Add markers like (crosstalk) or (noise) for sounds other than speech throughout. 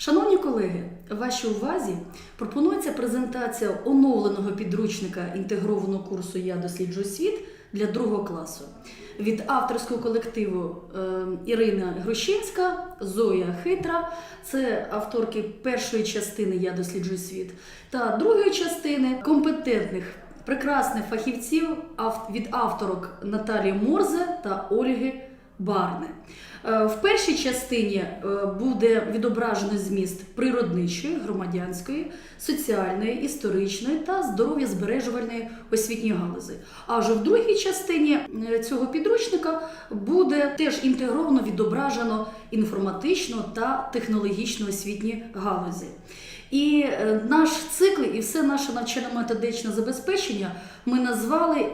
Шановні колеги, вашій увазі пропонується презентація оновленого підручника інтегрованого курсу Я досліджую світ для другого класу від авторського колективу е, Ірина Грущинська, Зоя Хитра, це авторки першої частини Я досліджую світ, та другої частини компетентних прекрасних фахівців від авторок Наталії Морзе та Ольги Барни. Е, В першій частині е, буде відображено зміст природничої, громадянської, соціальної, історичної та здоров'я збережувальної освітньої галузі. А вже в другій частині е, цього підручника буде теж інтегровано відображено інформатично та технологічно освітні галузі. І наш цикл і все наше навчально-методичне забезпечення ми назвали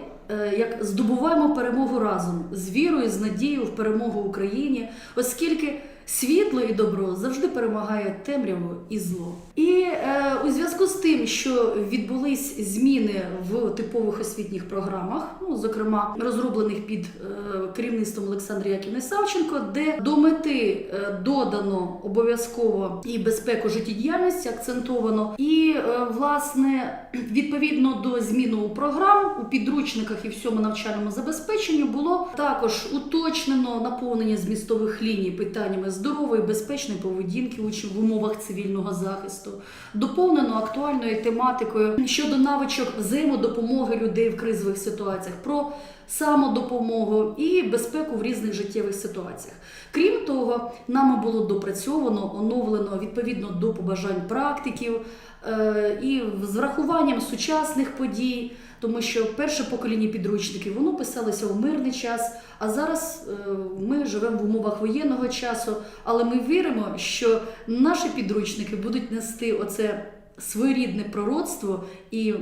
як здобуваємо перемогу разом з вірою, з надією в перемогу Україні, оскільки світло і добро завжди перемагає темряву і зло. І е, у зв'язку з тим, що відбулись зміни в типових освітніх програмах, ну зокрема розроблених під е, керівництвом Олександра Яківни Савченко, де до мети е, додано обов'язково і безпеку життєдіяльності акцентовано, і е, власне відповідно до зміни у програм у підручниках і всьому навчальному забезпеченню було також уточнено наповнення змістових ліній питаннями здорової безпечної поведінки учнів в умовах цивільного захисту, доповнено актуальною тематикою щодо навичок взаємодопомоги людей в кризових ситуаціях. про самодопомогу і безпеку в різних життєвих ситуаціях. Крім того, нами було допрацьовано, оновлено відповідно до побажань практиків е, і з врахуванням сучасних подій, тому що перше покоління підручників воно писалося у мирний час, а зараз е, ми живемо в умовах воєнного часу, але ми віримо, що наші підручники будуть нести оце своєрідне пророцтво і,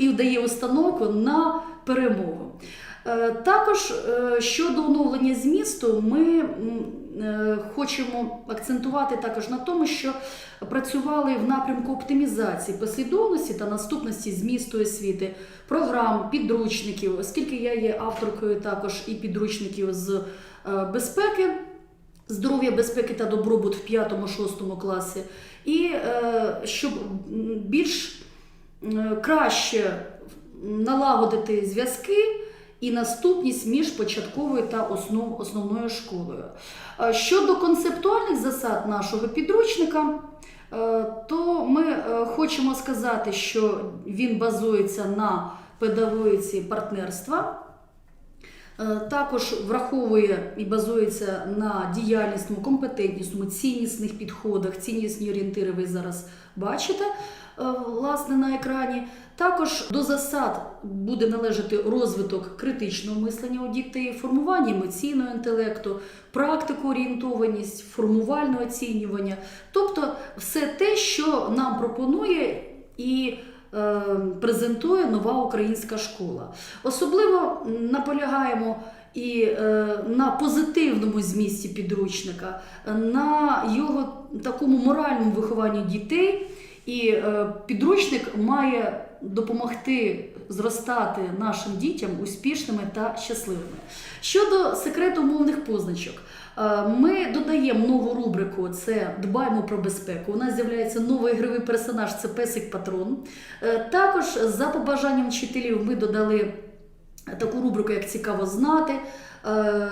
і дає установку на перемогу. Е, Також е, щодо оновлення змісту, ми е, хочемо акцентувати також на тому, що працювали в напрямку оптимізації послідовності та наступності змісту освіти, програм, підручників, оскільки я є авторкою також і підручників з безпеки. Здоров'я, безпеки та добробут в 5-6 класі, і щоб більш краще налагодити зв'язки і наступність між початковою та основ, основною школою. Е, Щодо концептуальних засад нашого підручника, е, то ми е, хочемо сказати, що він базується на педагогіці партнерства. Е, Також враховує і базується на діяльнісному, компетентнісному, ціннісних підходах, ціннісні орієнтири ви зараз бачите е, власне на екрані. Також до засад буде належати розвиток критичного мислення у дітей, формування емоційного інтелекту, практику орієнтованість, формувальне оцінювання, тобто все те, що нам пропонує і презентує нова українська школа. Особливо наполягаємо і е, на позитивному змісті підручника, на його такому моральному вихованню дітей. І е, підручник має допомогти зростати нашим дітям успішними та щасливими. Щодо секрету мовних позначок, е, ми додаємо нову рубрику: це дбаємо про безпеку. У нас з'являється новий ігровий персонаж це песик патрон. Е, Також за побажанням вчителів ми додали таку рубрику, як цікаво знати. Е,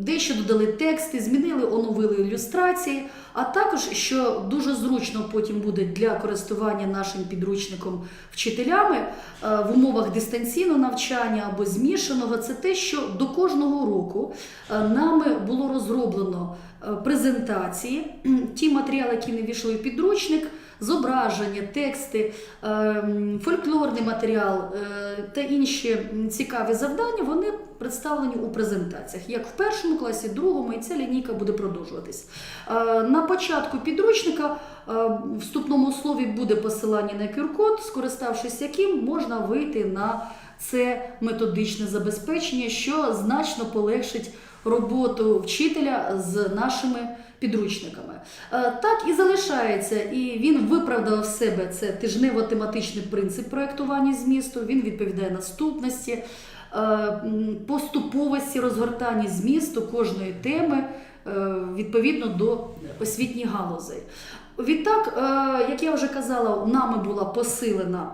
Дещо додали тексти, змінили, оновили ілюстрації, а також, що дуже зручно потім буде для користування нашим підручником вчителями е, в умовах дистанційного навчання або змішаного, це те, що до кожного року е, нами було розроблено презентації, ті матеріали, які не війшли в підручник, зображення, тексти, ем, фольклорний матеріал е, та інші цікаві завдання, вони представлені у презентаціях, як в першому класі, другому, і ця лінійка буде продовжуватись. Е, На початку підручника е, в вступному слові буде посилання на QR-код, скориставшись яким можна вийти на це методичне забезпечення, що значно полегшить роботу вчителя з нашими підручниками. Е, Так і залишається, і він виправдав в себе це тижнево-тематичний принцип проєктування змісту. Він відповідає наступності, е, поступовості розгортання змісту кожної теми е, відповідно до освітніх галузей. Відтак, як я вже казала, нами була посилена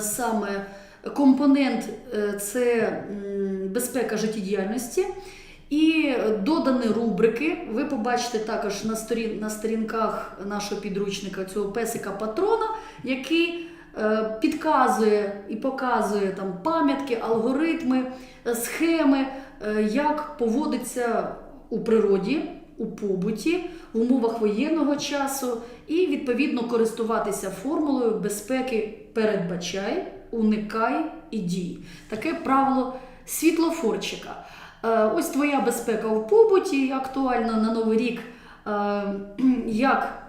саме компонент це безпека життєдіяльності. І додані рубрики. Ви побачите також на, сторін, на сторінках нашого підручника цього песика патрона, який е, підказує і показує там пам'ятки, алгоритми, е, схеми, е, як поводиться у природі, у побуті, в умовах воєнного часу, і відповідно користуватися формулою безпеки передбачай, уникай і дій. Таке правило світлофорчика. Е, Ось твоя безпека в побуті, актуально на Новий рік, е, як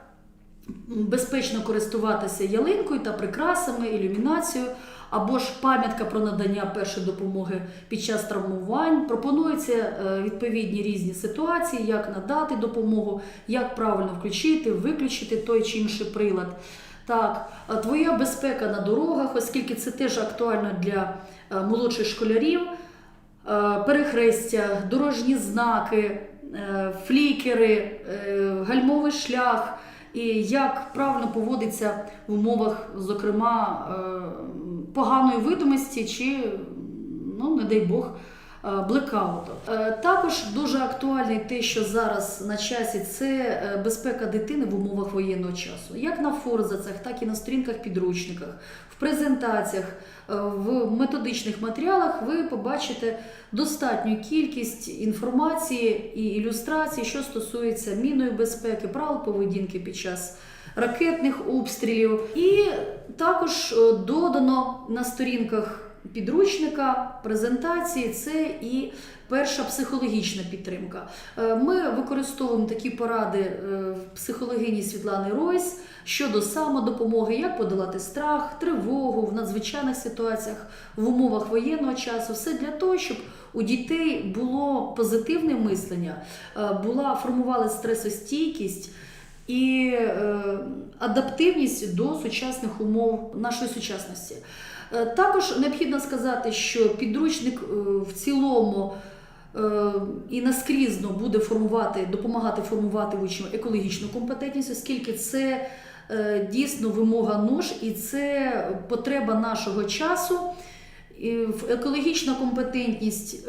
безпечно користуватися ялинкою та прикрасами, ілюмінацією, або ж пам'ятка про надання першої допомоги під час травмувань. Пропонуються е, відповідні різні ситуації, як надати допомогу, як правильно включити, виключити той чи інший прилад. Так, твоя безпека на дорогах, оскільки це теж актуально для молодших школярів, перехрестя, дорожні знаки, е, флікери, е, гальмовий шлях, і як правильно поводиться в умовах, зокрема, е, поганої видимості чи, ну, не дай Бог, е, блекауту. Е, Також дуже актуальний те, що зараз на часі, це е, безпека дитини в умовах воєнного часу. Як на форзацах, так і на сторінках підручниках, в презентаціях, е, в методичних матеріалах ви побачите достатню кількість інформації і ілюстрацій, що стосується мінної безпеки, правил поведінки під час ракетних обстрілів. І також е, додано на сторінках підручника презентації це і перша психологічна підтримка. Е, Ми використовуємо такі поради е, психологині Світлани Ройс щодо самодопомоги, як подолати страх, тривогу в надзвичайних ситуаціях в умовах воєнного часу. Все для того, щоб у дітей було позитивне мислення, е, була формувала стресостійкість і адаптивність до сучасних умов нашої сучасності. Е, Також необхідно сказати, що підручник е, в цілому е, і наскрізно буде формувати, допомагати формувати в учнів екологічну компетентність, оскільки це дійсно вимога нож і це потреба нашого часу. Екологічна компетентність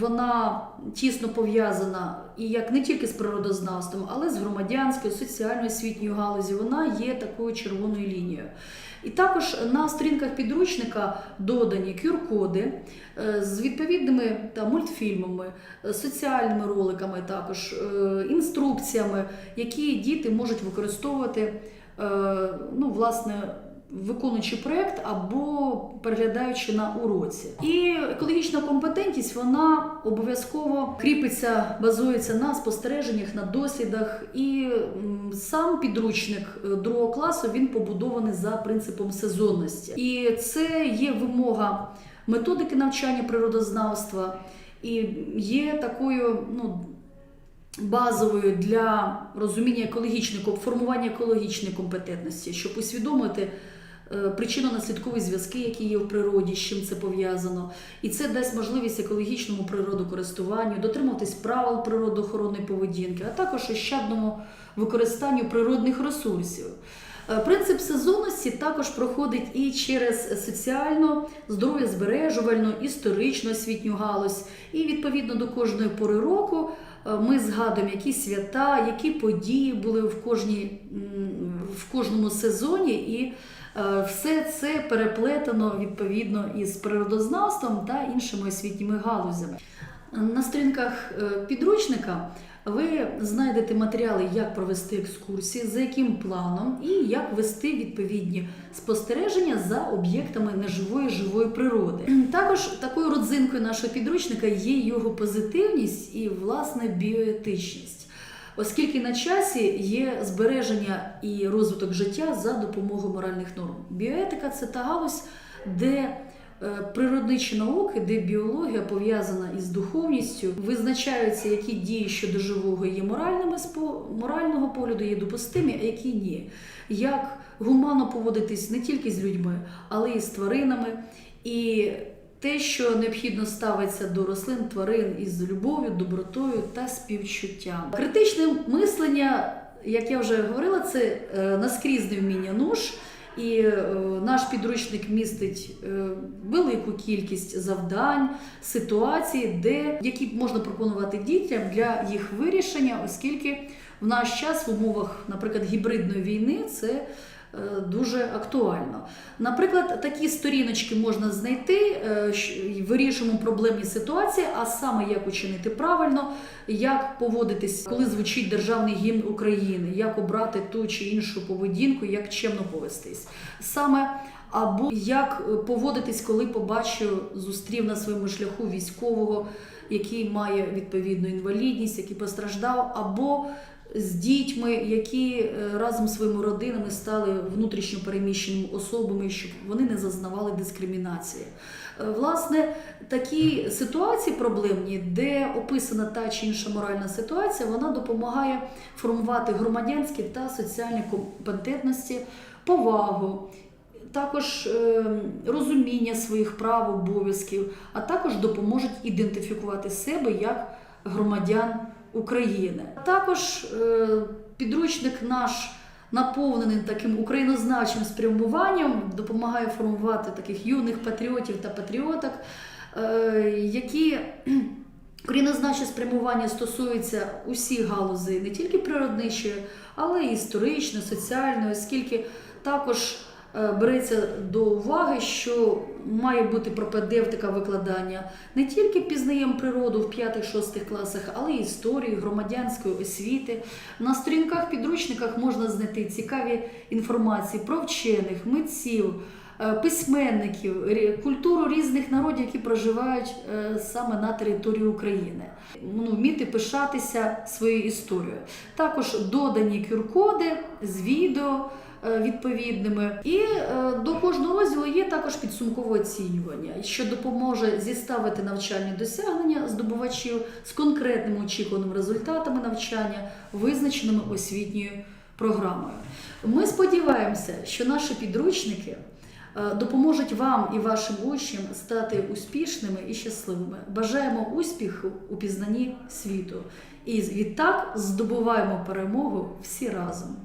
вона тісно пов'язана і як не тільки з природознавством, але з громадянською, соціальною освітньою галузі. Вона є такою червоною лінією. І також на сторінках підручника додані QR-коди е, з відповідними та мультфільмами, соціальними роликами, також е, інструкціями, які діти можуть використовувати, е, ну, власне, виконуючи проєкт або переглядаючи на уроці. І екологічна компетентність вона обов'язково кріпиться, базується на спостереженнях, на дослідах. І сам підручник е, другого класу він побудований за принципом сезонності. І це є вимога методики навчання природознавства, і є такою, ну. Базовою для розуміння екологічної формування екологічної компетентності, щоб усвідомити причинно-наслідкові зв'язки, які є в природі, з чим це пов'язано, і це дасть можливість екологічному природокористуванню, дотримуватись правил природоохоронної поведінки, а також ощадному використанню природних ресурсів. Е, Принцип сезонності також проходить і через соціальну, здоров'я збережувальну, історичну освітню галузь. І відповідно до кожної пори року е, ми згадуємо, які свята, які події були в, кожній, в кожному сезоні, і е, все це переплетено відповідно із природознавством та іншими освітніми галузями. На сторінках е, підручника ви знайдете матеріали, як провести екскурсії, за яким планом і як вести відповідні спостереження за об'єктами неживої живої природи. (clears throat) Також такою родзинкою нашого підручника є його позитивність і власне біоетичність. Оскільки на часі є збереження і розвиток життя за допомогою моральних норм. Біоетика це та галузь, де природничі науки, де біологія пов'язана із духовністю, визначаються, які дії щодо живого є моральними з морального погляду, є допустимі, а які ні. Як гуманно поводитись не тільки з людьми, але й з тваринами. І те, що необхідно ставиться до рослин, тварин із любов'ю, добротою та співчуттям. Критичне мислення, як я вже говорила, це е, наскрізне вміння нуж. І е, наш підручник містить е, велику кількість завдань, ситуацій, де які можна пропонувати дітям для їх вирішення, оскільки в наш час в умовах, наприклад, гібридної війни це дуже актуально. Наприклад, такі сторіночки можна знайти, е, вирішуємо проблемні ситуації, а саме як учинити правильно, як поводитись, коли звучить державний гімн України, як обрати ту чи іншу поведінку, як чемно повестись. Саме або як е, поводитись, коли побачив, зустрів на своєму шляху військового, який має відповідну інвалідність, який постраждав, або з дітьми, які е, разом зі своїми родинами стали внутрішньо переміщеними особами, щоб вони не зазнавали дискримінації. Е, Власне, такі ситуації проблемні, де описана та чи інша моральна ситуація, вона допомагає формувати громадянські та соціальні компетентності, повагу. Також е, розуміння своїх прав, обов'язків, а також допоможуть ідентифікувати себе як громадян України. Також е, підручник наш наповнений таким українознавчим спрямуванням, допомагає формувати таких юних патріотів та патріоток, е, які (clears throat) Українознавче спрямування стосується усіх галузей, не тільки природничої, але й історичної, соціальної, оскільки також береться до уваги, що має бути пропедевтика викладання не тільки пізнаємо природу в 5-6 класах, але й історії, громадянської освіти. На сторінках підручниках можна знайти цікаві інформації про вчених, митців. е, Письменників, культуру різних народів, які проживають е, саме на території України, ну, вміти пишатися своєю історією. Також додані QR-коди з відео е, відповідними. І е, до кожного розділу є також підсумкове оцінювання, що допоможе зіставити навчальні досягнення здобувачів з конкретними очікуваними результатами навчання, визначеними освітньою програмою. Ми сподіваємося, що наші підручники. е, Допоможуть вам і вашим учням стати успішними і щасливими. Бажаємо успіху у пізнанні світу. І відтак здобуваємо перемогу всі разом.